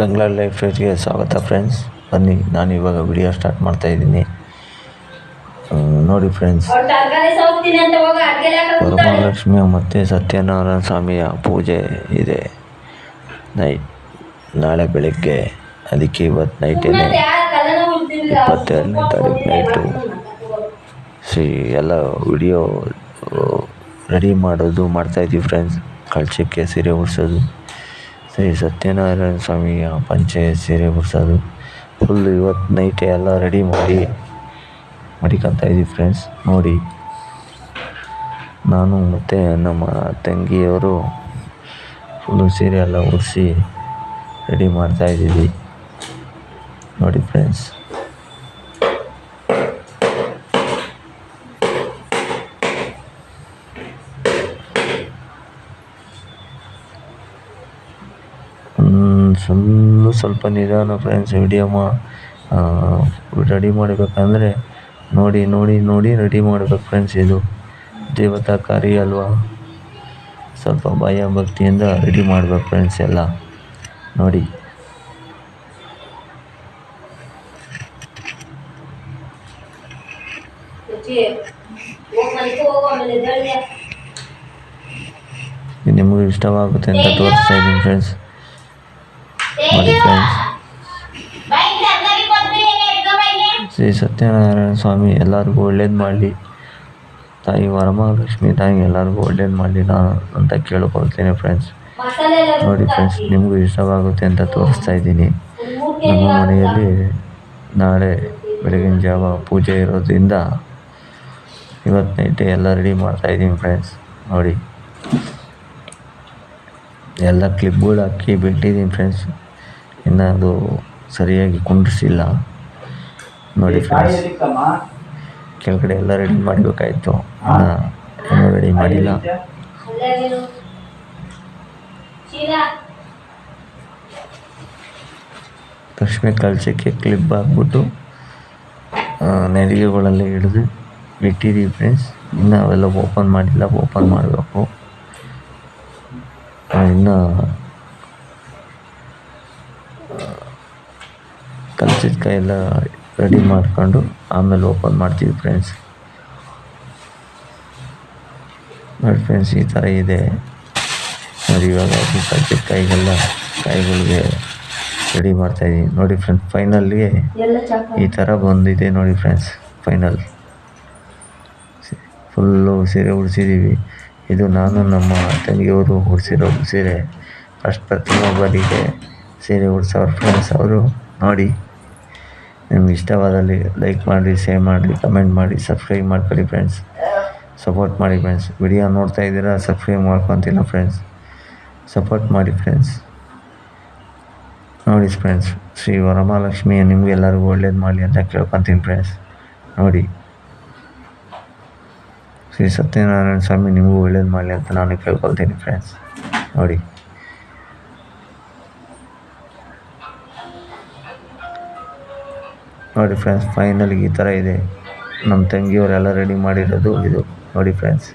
ಗಂಗ್ಲಾ life ರೇಜ್ಗೆ ಸ್ವಾಗತ friends. ಬನ್ನಿ ನಾನು ಇವಾಗ ವಿಡಿಯೋ ಸ್ಟಾರ್ಟ್ ಮಾಡ್ತಾ ಇದ್ದೀನಿ. ನೋಡಿ ಫ್ರೆಂಡ್ಸ್. ಮಹಾಲಕ್ಷ್ಮಿ ಮತ್ತು ಸತ್ಯನಾರಾಯಣ ಸ್ವಾಮಿಯ ಪೂಜೆ ಇದೆ. ನೈಟ್ ನಾಳೆ ಬೆಳಗ್ಗೆ ಅದಕ್ಕೆ ಇವತ್ತು ನೈಟೇನೆ ಇಪ್ಪತ್ತೆರಡನೇ ತಾರೀಕು ನೈಟು ಸಿ ಎಲ್ಲ ವಿಡಿಯೋ ರೆಡಿ ಮಾಡೋದು ಮಾಡ್ತಾಯಿದ್ದೀವಿ ಫ್ರೆಂಡ್ಸ್. ಕಳ್ಸಕ್ಕೆ ಸೀರೆ ಉಡ್ಸೋದು. ಶ್ರೀ ಸತ್ಯನಾರಾಯಣ ಸ್ವಾಮಿಯ ಪಂಚೆ ಸೀರೆ ಉಡ್ಸೋದು ಫುಲ್ ಇವತ್ತು ನೈಟ್ ಎಲ್ಲ ರೆಡಿ ಮಾಡಿ ಮಡಿಕೊಂತ ಇದ್ದೀವಿ ಫ್ರೆಂಡ್ಸ್ ನೋಡಿ, ನಾನು ಮತ್ತು ನಮ್ಮ ತಂಗಿಯವರು ಫುಲ್ಲು ಸೀರೆ ಎಲ್ಲ ಉಡಿಸಿ ರೆಡಿ ಮಾಡ್ತಾಯಿದ್ದೀವಿ ನೋಡಿ ಫ್ರೆಂಡ್ಸ್ ಸ್ವಲ್ಪ ಸ್ವಲ್ಪ ನಿಧಾನ ಫ್ರೆಂಡ್ಸ್ ವಿಡಿಯೋ ಮಾ ರೆಡಿ ಮಾಡಬೇಕಂದ್ರೆ ನೋಡಿ ನೋಡಿ ನೋಡಿ ರೆಡಿ ಮಾಡಬೇಕು ಫ್ರೆಂಡ್ಸ್ ಇದು. ದೇವತಾ ಕಾರ್ಯ ಅಲ್ವಾ? ಸ್ವಲ್ಪ ಭಯ ಭಕ್ತಿಯಿಂದ ರೆಡಿ ಮಾಡ್ಬೇಕು ಫ್ರೆಂಡ್ಸ್ ಎಲ್ಲ. ನೋಡಿ. ನಿಮಗೂ ಇಷ್ಟವಾಗುತ್ತೆ ಅಂತ ತೋರಿಸ್ತಾ ಇದ್ದೀನಿ ಫ್ರೆಂಡ್ಸ್ ನೋಡಿ ಶ್ರೀ ಸತ್ಯನಾರಾಯಣ ಸ್ವಾಮಿ, ಎಲ್ಲರಿಗೂ ಒಳ್ಳೇದು ಮಾಡಲಿ. ತಾಯಿ ವರಮಹಾಲಕ್ಷ್ಮಿ, ತಾಯಿ ಎಲ್ಲರಿಗೂ ಒಳ್ಳೇದು ಮಾಡಲಿ ನಾನು ಅಂತ ಕೇಳ್ಕೊಳ್ತೇನೆ ಫ್ರೆಂಡ್ಸ್ ನೋಡಿ ಫ್ರೆಂಡ್ಸ್ ನಿಮಗೂ ಇಷ್ಟವಾಗುತ್ತೆ ಅಂತ ತೋರಿಸ್ತಾ ಇದ್ದೀನಿ. ನಮ್ಮ ಮನೆಯಲ್ಲಿ ನಾಳೆ ಬೆಳಗಿನ ಜಾವ ಪೂಜೆ ಇರೋದ್ರಿಂದ ಇವತ್ತು ನೈಟೇ ಎಲ್ಲ ರೆಡಿ ಮಾಡ್ತಾಯಿದ್ದೀನಿ ಫ್ರೆಂಡ್ಸ್ ನೋಡಿ. ಎಲ್ಲ ಕ್ಲಿಪ್ಗಳು ಹಾಕಿ ಬಿಟ್ಟಿದ್ದೀನಿ ಫ್ರೆಂಡ್ಸ್ ಇನ್ನು ಅದು ಸರಿಯಾಗಿ ಕುಂಡ್ರಿಸಿಲ್ಲ. ನೋಡಿ ಫ್ರೆಂಡ್ಸ್ ಕೆಳಗಡೆ ಎಲ್ಲ ರೆಡಿ ಮಾಡಬೇಕಾಯಿತು. ಇನ್ನು ರೆಡಿ ಮಾಡಿಲ್ಲ. ಲಕ್ಷ್ಮಿ ಕಲಸಕ್ಕೆ ಕ್ಲಿಪ್ ಹಾಕ್ಬಿಟ್ಟು ನೆರಿಗೆಗಳಲ್ಲಿ ಹಿಡಿದು ಬಿಟ್ಟಿದ್ದೀವಿ ಫ್ರೆಂಡ್ಸ್ ಇನ್ನು ಅವೆಲ್ಲ ಓಪನ್ ಮಾಡಿಲ್ಲ ಓಪನ್ ಮಾಡಬೇಕು. ಇನ್ನು ಕಲ್ಸಿದ ಕಾಯಿ ಎಲ್ಲ ರೆಡಿ ಮಾಡ್ಕೊಂಡು ಆಮೇಲೆ ಓಪನ್ ಮಾಡ್ತೀವಿ ಫ್ರೆಂಡ್ಸ್ ನೋಡಿ ಫ್ರೆಂಡ್ಸ್ ಈ ಥರ ಇದೆ. ನೋಡಿ ಇವಾಗ ಕಲ್ಚಿದ ಕಲ್ಸಿದ ಕಾಯಿಗೆಲ್ಲ ಕಾಯಿಗಳಿಗೆ ರೆಡಿ ಮಾಡ್ತಾಯಿದ್ದೀನಿ ನೋಡಿ ಫ್ರೆಂಡ್ಸ್ ಫೈನಲ್ಗೆ ಈ ಥರ ಬಂದಿದೆ ನೋಡಿ ಫ್ರೆಂಡ್ಸ್ ಫೈನಲ್ ಫುಲ್ಲು ಸೀರೆ ಉಡ್ಸಿದ್ದೀವಿ ಇದು ನಾನು ನಮ್ಮ ತಂಗಿಯವರು ಉಡ್ಸಿರೋ ಸೀರೆ. ಫಸ್ಟ್ ಪ್ರತಿಯೊಬ್ಬರಿಗೆ ಸೀರೆ ಉಡ್ಸೋರು ಫ್ರೆಂಡ್ಸ್ ಅವರು ನೋಡಿ. ನಿಮ್ಗೆ ಇಷ್ಟವಾದಲ್ಲಿ ಲೈಕ್ ಮಾಡಿ ಶೇರ್ ಮಾಡಿ ಕಮೆಂಟ್ ಮಾಡಿ ಸಬ್ಸ್ಕ್ರೈಬ್ ಮಾಡ್ಕೊಳ್ಳಿ ಫ್ರೆಂಡ್ಸ್ ಸಪೋರ್ಟ್ ಮಾಡಿ ಫ್ರೆಂಡ್ಸ್ ವಿಡಿಯೋ ನೋಡ್ತಾ ಇದ್ದೀರಾ ಸಬ್ಸ್ಕ್ರೈಬ್ ಮಾಡ್ಕೊತಿಲ್ಲ ಫ್ರೆಂಡ್ಸ್ ಸಪೋರ್ಟ್ ಮಾಡಿ ಫ್ರೆಂಡ್ಸ್ ನೋಡಿ ಫ್ರೆಂಡ್ಸ್ ಶ್ರೀ ವರಮಹಾಲಕ್ಷ್ಮಿ ನಿಮಗೆಲ್ಲರಿಗೂ ಒಳ್ಳೇದು ಮಾಡಲಿ ಅಂತ ಕೇಳ್ಕೊತೀನಿ ಫ್ರೆಂಡ್ಸ್ ನೋಡಿ. ಶ್ರೀ ಸತ್ಯನಾರಾಯಣ ಸ್ವಾಮಿ ನಿಮಗೂ ಒಳ್ಳೇದು ಮಾಡಲಿ ಅಂತ ನಾನು ಕೇಳ್ಕೊಳ್ತೀನಿ ಫ್ರೆಂಡ್ಸ್ ನೋಡಿ. ನೋಡಿ ಫ್ರೆಂಡ್ಸ್ ಫೈನಲ್ ಈ ತರ ಇದೆ. ನಮ್ಮ ತಂಗಿಯವರೆಲ್ಲ ರೆಡಿ ಮಾಡಿರೋದು ಇದು. ನೋಡಿ ಫ್ರೆಂಡ್ಸ್